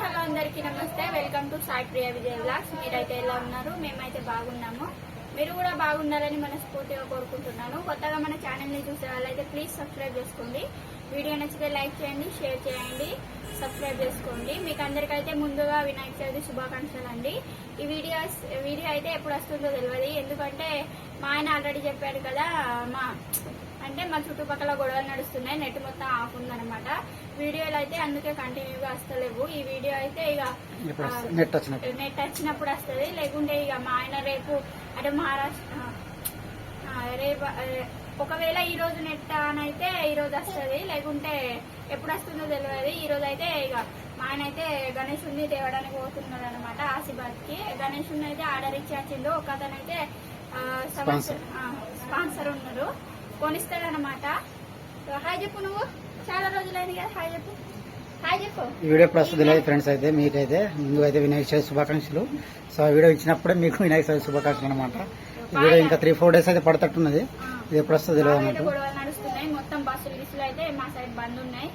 Hello అందరికీ నమస్తే. Welcome to Sai Priya Vijay vlogs మీరైతే ఎలా ఉన్నారు? మేమైతే బాగున్నాము. మీరు కూడా బాగుండాలని మనస్ఫూర్తిగా కోరుకుంటున్నాను. కొత్తగా మన ఛానల్ని చూసే వాళ్ళైతే ప్లీజ్ సబ్స్క్రైబ్ చేసుకోండి. వీడియో నచ్చితే లైక్ చేయండి షేర్ చేయండి సబ్స్క్రైబ్ చేసుకోండి. మీకు అందరికైతే ముందుగా వినాయక చవితి శుభాకాంక్షలు అండి. ఈ వీడియో వీడియో అయితే ఎప్పుడు వస్తుందో తెలియదు ఎందుకంటే మా ఆయన ఆల్రెడీ చెప్పాడు కదా మా అంటే మా చుట్టుపక్కల గొడవలు నడుస్తున్నాయి నెట్ మొత్తం ఆఫ్ ఉందన్నమాట. వీడియోలు అయితే అందుకే కంటిన్యూగా వస్తలేవు. ఈ వీడియో అయితే ఇక నెట్ వచ్చినప్పుడు. వస్తుంది. లేకుంటే ఇక మా ఆయన రేపు అంటే మహారాష్ట్ర రేపు ఒకవేళ ఈ రోజు నెట్ ఆన్ అయితే ఈ రోజు వస్తుంది. లేకుంటే ఎప్పుడు వస్తుందో తెలియదు. ఈ రోజు అయితే ఇక మా ఆయన అయితే గణేషుని తేవడానికి పోతున్నాడు అనమాట ఆసిబాద్కి గణేషుని అయితే ఆర్డర్ ఇచ్చి వచ్చిండు. ఒక అతను అయితే Sponsor. స్పాన్సర్ ఉన్నారు కొనిస్తాడనమాట హాయ్ చెప్పు నువ్వు. చాలా రోజులైంది కదా హాయ్ చెప్పు. హాయ్ చెప్పు. ఈ వీడియో వస్తుంది లేదు ఫ్రెండ్స్ అయితే మీకైతే ముందు అయితే వినాయక చవితి శుభాకాంక్షలు. సో ఆ వీడియో ఇచ్చినప్పుడే మీకు వినాయక చవితి శుభాకాంక్షలు అనమాట ఈ వీడియో ఇంకా త్రీ ఫోర్ డేస్ అయితే పడతట్టున్నది. ఇది వస్తుంది తెలియదు గొడవలు నడుస్తున్నాయి. మొత్తం బస్సులు గిస్సులు అయితే మా సైడ్ బంద్ ఉన్నాయి.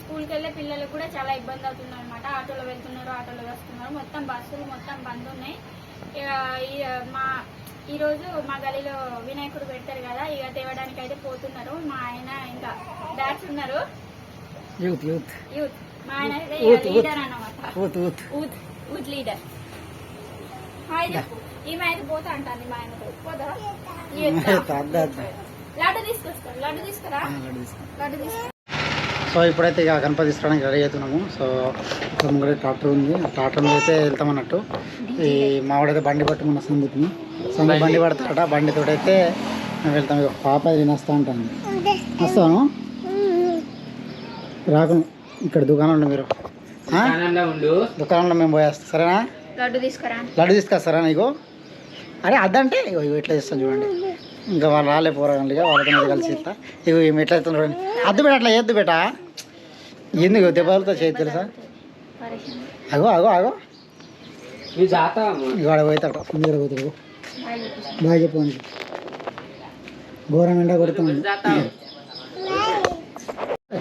స్కూల్కి వెళ్ళే పిల్లలకు కూడా చాలా ఇబ్బంది అవుతుంది అనమాట ఆటోలో వెళ్తున్నారు ఆటోలో వస్తున్నారు. మొత్తం బస్సులు మొత్తం బంద్ ఉన్నాయి. మా ఈ రోజు మా గలీలో వినాయకుడు పెడతారు కదా ఇక తేవడానికి అయితే పోతున్నారు. మా ఆయన ఇంకా డాడ్స్ ఉన్నారు. యూత్ యూత్ యూత్ మా ఆయన అయితే. లీడర్ అన్నమాట. ఊత్ ఊత్ లీడర్ హాయ్ ఈమె అయితే పోతా అంటాను మా ఆయనతో పోదా? లడ్డు తీసుకొస్తాను లడ్డు తీసుకురా? లడ్డు తీసుకురా. సో ఇప్పుడైతే ఇక గణపతి తీసుకోవడానికి రెడీ అవుతున్నాము. సో ఇక్కడ ట్రాక్టర్ ఉంది. ట్రాక్టర్ మీద అయితే వెళ్తామన్నట్టు. ఈ మావాడైతే బండి పట్టుకున్న సందీప్ని సందీప్ బండి పడతాడట బండితో అయితే మేము వెళ్తాం. ఇక పాప తినేస్తా ఉంటుంది వస్తాను రాకు. ఇక్కడ దుకాణంలో మీరు. ఆ? దుకాణంలో మేము పోయేస్తాం. సరేనా? లడ్డు తీసుకురా. లడ్డు తీసుకొస్తారా నీకు? అరే అద్దంటే ఇగో ఇగో ఇట్లా చేస్తాను చూడండి. ఇంకా వాళ్ళు రాలే పోరాలి వాళ్ళతో మీద కలిసి ఇస్తా. ఇగో ఈమె ఎట్లా అవుతుంది చూడండి. అద్దు బేట అట్లా చేద్దు బేట? ఎందుకు దెబ్బలతో చేయదు తెలుసా. అగో అగో అగో. ఇవాడ పోతాడు ముందర పోతాడు. బాగా ఘోరం ఎండ కొడుతుంది.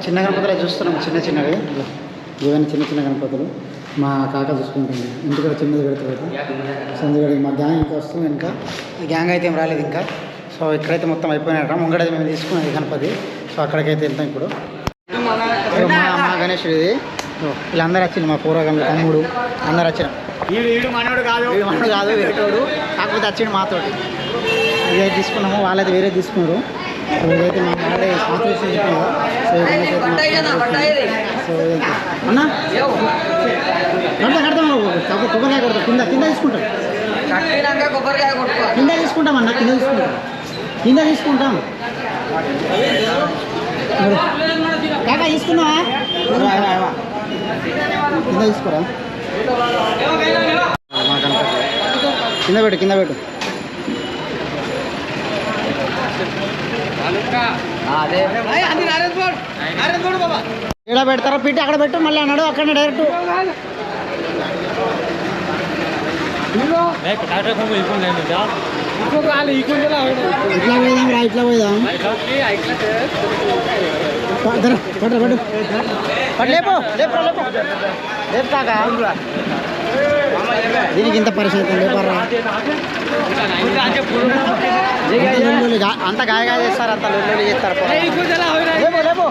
చిన్న గణపతులు చూస్తున్నాం చిన్న చిన్నవి. ఇవన్నీ చిన్న చిన్న గణపతులు. మా కాక చూసుకుంటుంది. ఇంటికి చిన్నది సందుగడి మా గ్యాంగ్ ఇంకా వస్తుంది ఇంకా. గ్యాంగ్ అయితే ఏం రాలేదు ఇంకా. సో ఇక్కడైతే మొత్తం అయిపోయినట్ట ముంగడైతే మేము తీసుకున్నది గణపతి. సో అక్కడికైతే వెళ్తాం ఇప్పుడు. మా మా గణేషుడు ఇది. వీళ్ళందరూ వచ్చింది మా పూర్వగంలో తమ్ముడు. అందరు వచ్చిన వీడు మనోడు కాదు. వేరేటోడు కాకపోతే వచ్చిండు మాతోటి. ఇదైతే తీసుకున్నాము వాళ్ళైతే వేరే తీసుకున్నారు. సో ఇదైతే మా వాళ్ళే స్పాన్సర్ చేసి సో అన్నా? కడతా కడతాం కాకపోతే కొబ్బరికాయ కొడతాం కింద కింద తీసుకుంటాం. కింద తీసుకుంటాం అన్న కింద తీసుకుంటాం. కింద తీసుకుంటాం. కాకా తీసుకున్నావా. కింద తీసుకోరా. కింద పెట్టు కింద పెట్టు. ఇక్కడ పెడతారా? పెట్టి అక్కడ పెట్టు మళ్ళీ అన్నాడు అక్కడ డైరెక్ట్ ఇట్లా పోదాం రా ఇట్లా పోదాం. పట్టు పట్టు పట్టు లేపు లేపు లేపు లేపు. కాకా దీనికి ఇంత పరిస్థితి అండి అంత అంత గాయగా చేస్తారు? అంత లొల్లులు చేస్తారు? పో.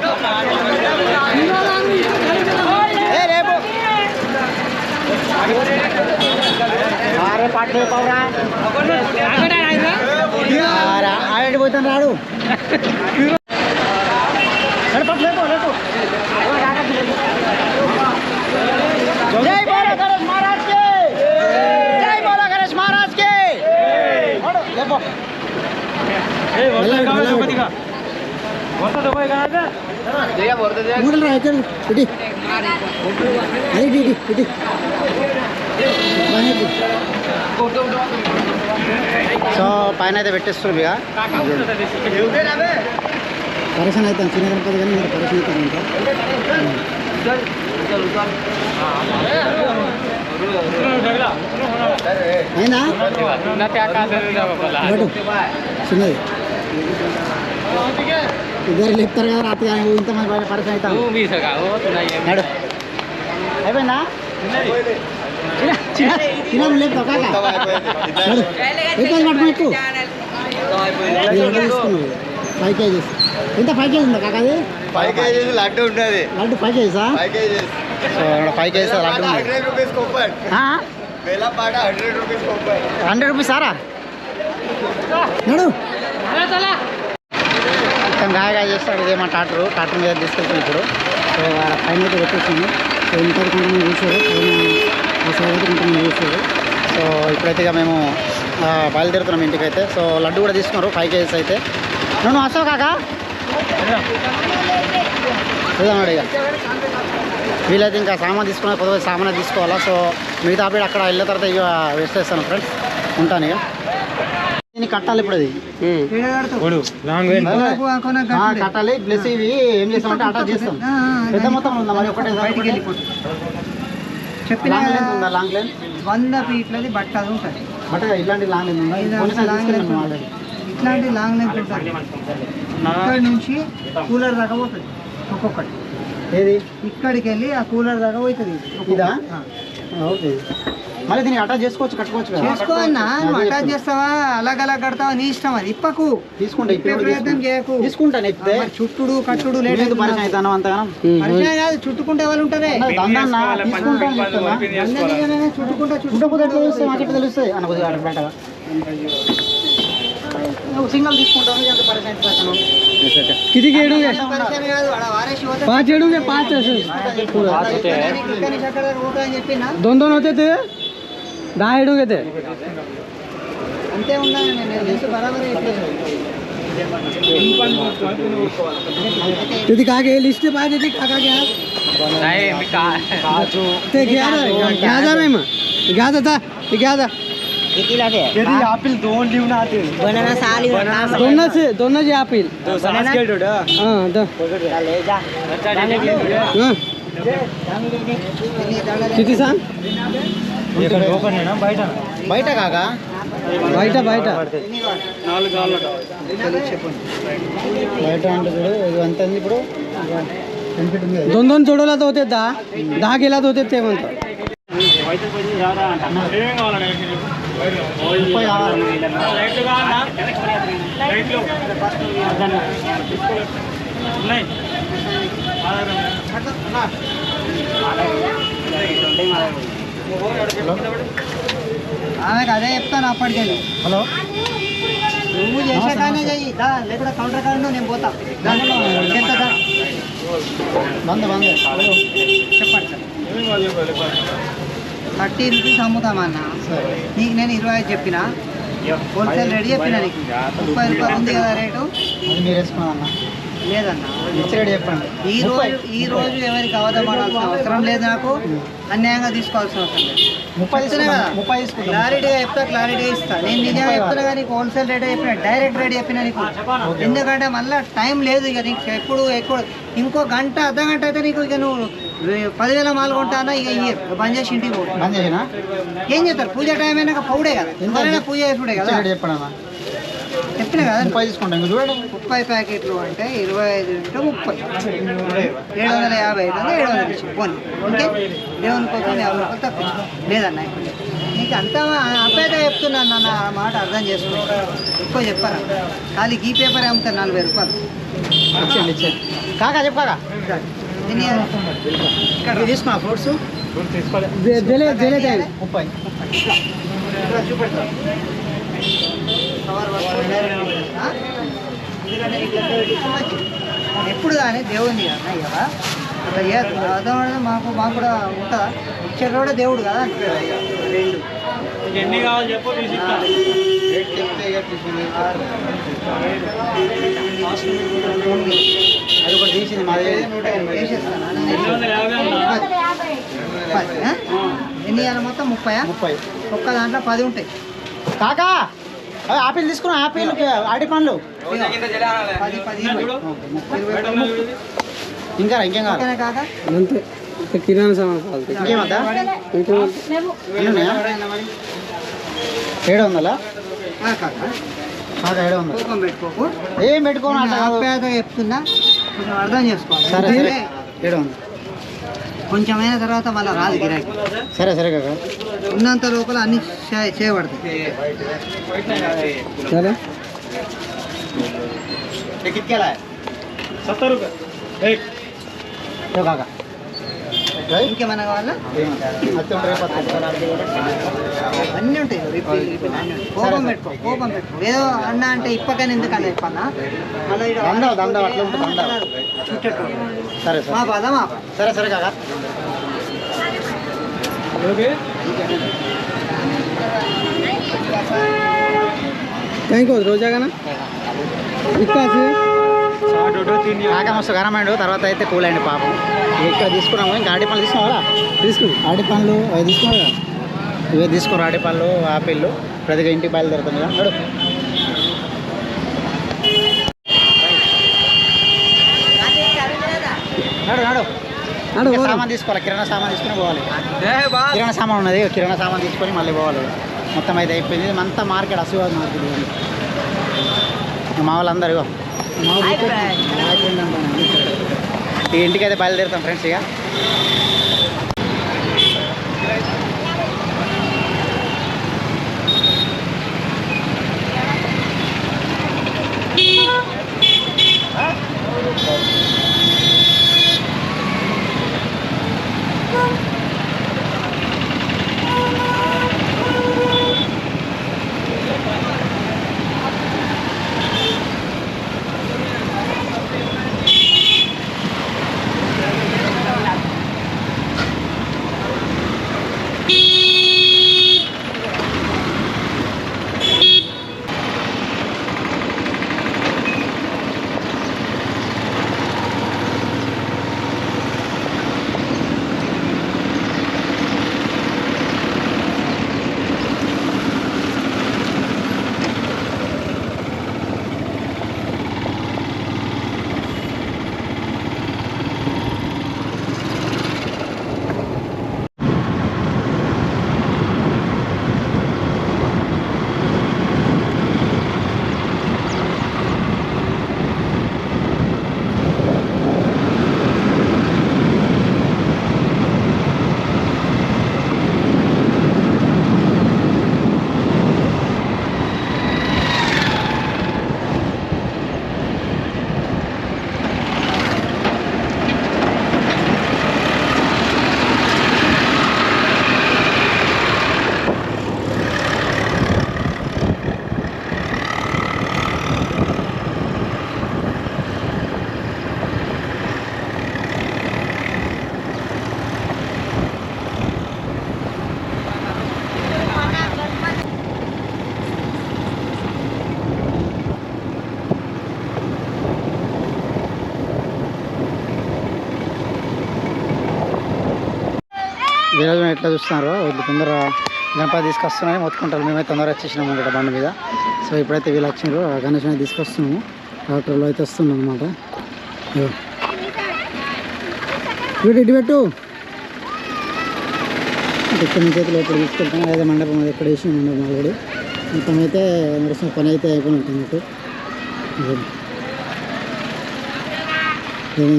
పాటలు పోతాను రాడు. జై మహారాజ్ కి జై బోలో గణేష్ మహారాజ్కి నడు, లేపు మెల్లగా, మెల్లగా. మూడలు రా ఇక్కడ ఇటు అది ఇటు ఇటు ఇటు బాగానే ఇటు. సో పైన అయితే పెట్టేస్తుంది ఇక పరిశ్రమ బటు చిన్నది ఇద్దరు లేపుతారు కదా రాత్రి ఇంతమంది పరిశ్రమ అవుతాం నడు. అయిపోయిందా? చిన్న లేపుతావు కాక. ఎక్కువ ఎంత ఫైవ్ కేజీస్. ఎంత? ఫైవ్ కేజీ ఉందా కాక అది? ఫైవ్ కేజీస్ లడ్డు ఉంటుంది. Laddu five కేజీసా? Five kgs. So ఇక్కడ five kgs laddu hundred rupees సారా? నడు. మొత్తం గాయగా చేస్తాడు ఇదే మా టాటర్ టాటర్ మీద తీసుకెళ్తాను ఇప్పుడు. సో వాళ్ళ పైన అయితే పెట్టేసింది సో ఇంకా కొంతమంది చూసారు పైన కొంతమంది చూసారు సో ఇప్పుడైతే ఇక మేము ఆ, బయలుదేరుతున్నాం ఇంటికి అయితే. సో లడ్డు కూడా తీసుకున్నారు. ఫైవ్ కేజీస్ అయితే. నువ్వు నువ్వు వస్తావు కాకా? వెళ్దాం ఇక. వీలైతే ఇంకా సామాన్ తీసుకున్న కొద్దిగా సామాన్ తీసుకోవాలా? సో మిగతా అప్పుడు అక్కడ వెళ్ళిన తర్వాత ఇక వేస్ట్ చేస్తాను ఫ్రెండ్స్ ఉంటాను ఇక. దీన్ని కట్టాలి ఇప్పుడు అది? కట్టాలి. ప్లస్ ఇవి ఏం చేస్తామంటే అటాచ్ చేస్తాం. పెద్ద మొత్తం ఉందా మరి? ఒకటే చెప్పిన లాంగ్ లెంత్ ఉందా లాంగ్ లెంత్ వంద ఫీట్లది బట్ట అది ఉంటుంది. బట్ ఇలాంటి లాంగ్. ఇట్లాంటి లాంగ్ ఉంటుంది. ఇక్కడ నుంచి కూలర్ దాకా పోతుంది. ఒక్కొక్కటి. ఏది? ఇక్కడికి వెళ్ళి ఆ కూలర్ దాకా పోతుంది ఇదా. ఓకే. మళ్ళీ దీనికి అటాచ్ చేసుకోవచ్చు కట్టుకోవచ్చు చేసుకో అన్న. అటాచ్. చేస్తావా? అలాగ అలా కడతావా? నీ ఇష్టం అది. ఇప్పకు. తీసుకుంటా ఇప్పే ఇప్పుడు ప్రయత్నం చేయకు. తీసుకుంటాను చుట్టుడు కట్టుడు లేట్ లేదు పరిచయం అవుతాను అంతగానం. పరిచయం కాదు చుట్టుకుంటే వాళ్ళు ఉంటారే. చుట్టుకుంటా చుట్టకపోతే ఎట్లా తెలుస్తాయి. కొద్దిగా అటు బయటగా నువ్వు సింగల్ తీసుకుంటాను ఎంత పరిచయం అవుతాను కిందికి ఏడు పరిచయం కాదు ఆడ వారేసి పోతే पाँच एडू के पाँच ऐसे ఇక్కడ నుంచి అక్కడ దాకా పోతా అని చెప్పినా दोन दोन होते थे दहा एडू के थे అంతే ఉన్నాను నేను తెలుసు బరాబర్ तिथे काय गे लिस्ट पाहिजे ती काका घ्या ते घ्या ना, घ्या जा नाही मग घ्या जा ते घ्या जा ఆపిల్ దోన్ లీవ్ నా दोनच आहे, दोनच आहे आपील हां द हां. किती सांग బయట కాకా బయట బయట బయట అంటే చూడు ఇది ఎంత ఉంది ఇప్పుడు బెనిఫిట్ ఉంది కదా. दोन दोन जोडवला तर होते दहा दहा गेला तर होते ते म्हणतात ముప్పై ఆమెకు అదే చెప్తాను అప్పటికెళ్ళి హలో. నువ్వు చేసే కానీ చెయ్యి. దా లేకుండా కౌంటర్ కాడ నేను పోతా. చెప్పండి సార్ థర్టీ రూపీస్ అమ్ముతామన్నా. నీకు నేను ఇరవై ఐదు చెప్పిన? హోల్సేల్ రెడీ చెప్పిన నీకు? ముప్పై రూపాయలు ఉంది కదా రేటు? అది మీరు వేసుకున్నారన్న లేదన్నా. ఇచ్చి రెడీ చెప్పండి. ఈ రోజు ఈ రోజు ఎవరికి అవధపడాల్సిన అవసరం లేదు నాకు. అన్యాయంగా తీసుకోవాల్సిన అవసరం లేదు. ముప్పై. ముప్పై క్లారిటీగా చెప్తా క్లారిటీగా ఇస్తా. నేను నిజంగా చెప్తున్నా కానీ హోల్సేల్ రేట్ చెప్పిన డైరెక్ట్ రేట్ చెప్పిన నీకు. ఎందుకంటే మళ్ళీ టైం లేదు ఇక నీకు. ఎప్పుడు ఎక్కువ ఇంకో గంట అర్ధ గంట అయితే నీకు ఇక నువ్వు పదివేల మాలు కొంటానా ఇక ఇయ్యరు. బంద్ చేసి ఇంటికి పో బంద్ చేసినా? ఏం చేస్తారు? పూజ టైం అయినాక పౌడే కదా. ఎవరైనా పూజ చేసుడే ఇచ్చి కదా. రెడీ చెప్పండి అన్న చెప్పిన కదా. ముప్పై తీసుకుంటాం చూడండి ముప్పై ప్యాకెట్లు అంటే ఇరవై ఐదు అంటే ముప్పై. ఏడు వందల యాభై ఐదు వందలు ఏడు వందలు ఇచ్చి. పోనీ. ఓకే? దేవుని కోసం యాభై రూపాయలు తక్కువ. లేదన్నా నీకు అంత అబ్బాయిగా చెప్తున్నాను అన్న ఆ మాట అర్థం చేసుకో. ఎక్కువ చెప్పాను ఖాళీ ఈ పేపర్ అమ్ముతాను నలభై రూపాయలు. ఇచ్చండి ఇచ్చండి కాకా చెప్పాక కాకా. ఇక్కడ తీసుకున్నా ఫ్రూట్స్ ముప్పై. ఎందుకంటే. ఎప్పుడు కానీ దేవుని కదా కదా? అట్లా చేయదు అర్థం మాకు మాకు కూడా ఉంటుందా ఇచ్చేట కూడా దేవుడు కదా రెండు ఎన్ని కావాలి చెప్పు అది ఒకటి తీసింది ఆ? ఎన్ని ఇవ్వాలి మొత్తం? ముప్పై ముప్పై. ఒక్క దాంట్లో పది ఉంటాయి. కాకా! ఆపిల్ తీసుకున్నా ఆపిల్ అరటి పండ్లు. ఇంకా రా, ఇంకేం కాక? అంతే. కిరాణా సామాన్ ఇంకేమద్దా? ఇంకేం ఎన్ని ఉన్నాయా ఏడు వందలా ఆ కాక. కాకా ఏడు వందలు ఏం పెట్టుకోను అట్లా కాదు. ఆప్యాయత చెప్తున్నా. అర్థం చేసుకోవాలి సరే ఏడు వందలు కొంచెం అయిన తర్వాత మళ్ళీ రాదు గిరాకీ సరే సరే కాక ఉన్నంత లోపల అన్ని చే- చేయబడతాయి चलो ये कितने का है सत्तर रुपये एक ఇదో కాక ఇంకేమైనా కావాలా మొత్తం రేపు అన్నీ ఉంటాయి రిపీల్ రిపీల్ అన్నీ ఉంటాయి కోపం పెట్టుకో కోపం పెట్టుకో ఏదో అన్న అంటే ఇప్పకని ఎందుకు అన్న ఇప్పన్నా మళ్ళీ ఈడ దండం, దండం, అట్లా ఉంటుంది, దండం. చుట్టూ సరే మా సరే బాధ మా బాధ సరే సరే కాక कहीं को रोजा का ना इक्का से కాక మస్తు గరం అయిండు తర్వాత అయితే కూల్ అయింది పాపం. ఇక ఇక్కడ తీసుకున్నాము ఇంకా ఆడి పనులు తీసుకున్నావా? తీసుకో. ఆడి పనులు అవి తీసుకున్నావు ఇవే తీసుకోరు ఆడి పనులు ఆపిల్లు ప్రతిగా ఇంటికి బయలుదేరుతుంది కదా? నడు. నడు నడు. సామాన్ తీసుకోవాలి కిరాణా సామాన్ తీసుకుని పోవాలి. కిరాణా సామాన్ ఉన్నది కిరాణా సామాన్ తీసుకొని మళ్ళీ పోవాలి. మొత్తం అయితే అయిపోయింది. అంతా మార్కెట్ అసివాద్ మార్కెట్. మా వాళ్ళందరూ మా ఈ ఇంటికి అయితే బయలుదేరుతాం ఫ్రెండ్స్ ఇక. ఈరోజు వినోదం ఎట్లా చూస్తున్నారో? వీళ్ళు తొందర గణపతి తీసుకొస్తున్నాయి మొత్తుకుంటారు. మేమే తొందర వచ్చేసినాము అనమాట బండి మీద. సో ఇప్పుడైతే వీళ్ళు వచ్చినారు. ఆ గణేష్ని తీసుకొస్తున్నాము. ట్రాక్టర్లో అయితే వస్తున్నాం అనమాట ఇటు ఇటు పెట్టు. ఇక్కడ నుంచి అయితే లోపల తీసుకెళ్తాం లేదా మండపం అది ఎక్కడ వేసి మండపం ఆల్రెడీ. మొత్తం అయితే నడుస్తున్న పని అయితే అయిపోయి ఉంటుంది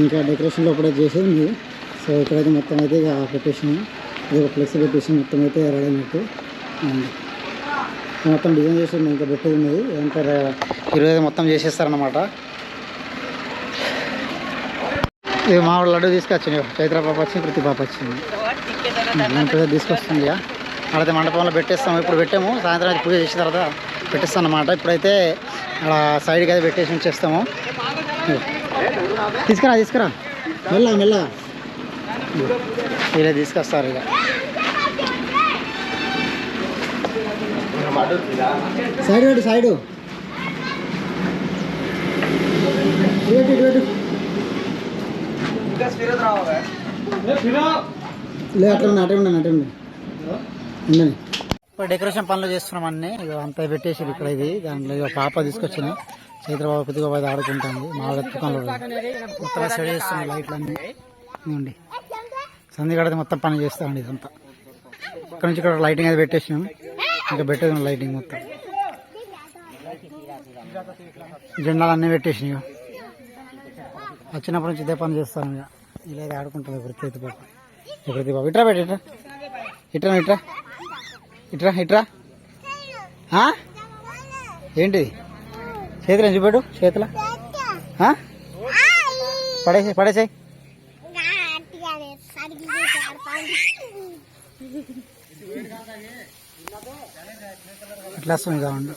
ఇంకా డెకరేషన్ లోపల చేసేది సో ఇక్కడైతే మొత్తం అయితే ఇక పెట్టేసినాము. ఇది ఒక ఫ్లెక్స్ పెట్టేసి మొత్తం అయితే రెడీ అయినట్టు. మొత్తం డిజైన్ చేసి ఉంది, ఇంకా పెట్టేది ఉన్నది. ఇంకా ఈరోజు మొత్తం చేసేస్తారనమాట ఇది మా వాళ్ళు లడ్డు తీసుకొచ్చింది. చైత్ర పాప వచ్చింది కృతి పాప వచ్చింది. నేను తీసుకొస్తుంది ఇక. అక్కడైతే మండపంలో పెట్టేస్తాము ఇప్పుడు పెట్టాము. సాయంత్రం అయితే పూజ చేసిన తర్వాత పెట్టేస్తాం అన్నమాట ఇప్పుడైతే అక్కడ సైడ్కి అయితే పెట్టేసి ఉంచేస్తాము. తీసుకురా తీసుకురా. మెల్ల మెల్ల. వీళ్ళే తీసుకొస్తారు ఇక. సైడ్ పెట్టు సైడ్. ఇప్పుడు డెకరేషన్ పనులు చేస్తున్నాం అన్ని. ఇక అంతా పెట్టేసి ఇక్కడ ఇది. దాంట్లో ఇక పాప తీసుకొచ్చిన చైత్ర బాబు కొద్దిగా పోయి ఆడుకుంటుంది. మా దుకాణంలో మొత్తం సెట్ చేస్తున్నాయి లైట్లు అన్ని ఇవ్వండి సంధిగడ మొత్తం పని చేస్తామండి ఇదంతా. ఇక్కడ నుంచి ఇక్కడ లైటింగ్ అది పెట్టేసినాం. ఇంకా పెట్టేది లైటింగ్ మొత్తం. జెండాలు అన్నీ పెట్టేసినాయి వచ్చినప్పటి నుంచి ఇదే పని చేస్తాను ఇక ఇలా ఆడుకుంటుంది ఇప్పుడు చేతి పాప. ఇప్పుడు బాబు ఇట్రా పెట్టి ఇట్రా. ఇట్రా ఇట్రా. ఇట్రా ఇట్రా. ఏంటిది? చేతిలో చూపెట్టు? చేతుల? పడేసాయి పడేసాయి. ఎట్లా వస్తుంది కావండి